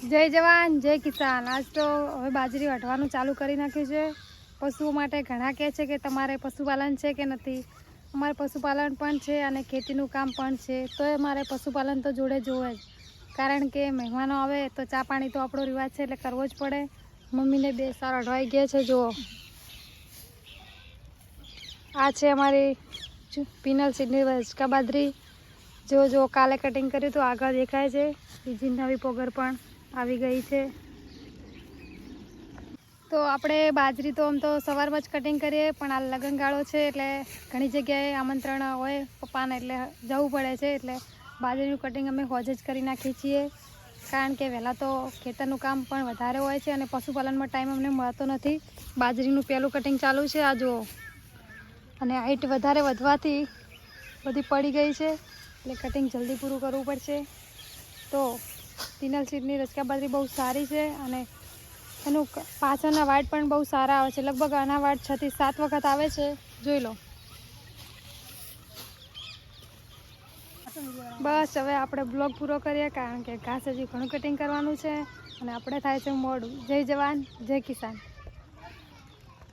જય જવાન, જય કિસાન. આજ તો હવે બાજરી વાઢવાનું ચાલુ કરી નાખ્યું છે. પશુઓ માટે ઘણા કહે છે કે તમારે પશુપાલન છે કે નથી? અમારે પશુપાલન પણ છે અને ખેતીનું કામ પણ છે. તો એ મારે પશુપાલન તો જોડે જોવે જ. કારણ કે મહેમાનો આવે તો ચા પાણી તો આપણો રિવાજ છે એટલે કરવો જ પડે. મમ્મીને બે સાર અઢવાઈ ગયા છે, જુઓ. આ છે અમારી પિનલ સીડની વચકા બાદરી જો જો કાલે કટિંગ કર્યું તો આગળ દેખાય છે. બીજી નવી પોગર પણ. આવી ગઈ છે. તો આપણે બાજરી તો આમ તો સવારમાં જ કટિંગ કરીએ, પણ આ લગનગાળો છે એટલે ઘણી જગ્યાએ આમંત્રણ હોય પપ્પાને એટલે જવું પડે છે, એટલે બાજરીનું કટિંગ અમે હોજ જ કરી નાખીએ છીએ. કારણ કે વહેલાં તો ખેતરનું કામ પણ વધારે હોય છે અને પશુપાલનમાં ટાઈમ અમને મળતો નથી. બાજરીનું પહેલું કટિંગ ચાલુ છે, આ જુઓ. અને હાઈટ વધારે વધવાથી બધી પડી ગઈ છે, એટલે કટિંગ જલ્દી પૂરું કરવું પડશે. તો પિનલ સીડની રચકા બહુ સારી છે અને એનું પાછળના વાડ પણ બહુ સારા આવે છે. લગભગ આના વાટ છથી સાત વખત આવે છે. જોઈ લો. બસ, હવે આપણે બ્લોગ પૂરો કરીએ કારણ કે ઘાસ હજી ઘણું કટિંગ કરવાનું છે અને આપણે થાય છે મોડું. જય જવાન, જય કિસાન.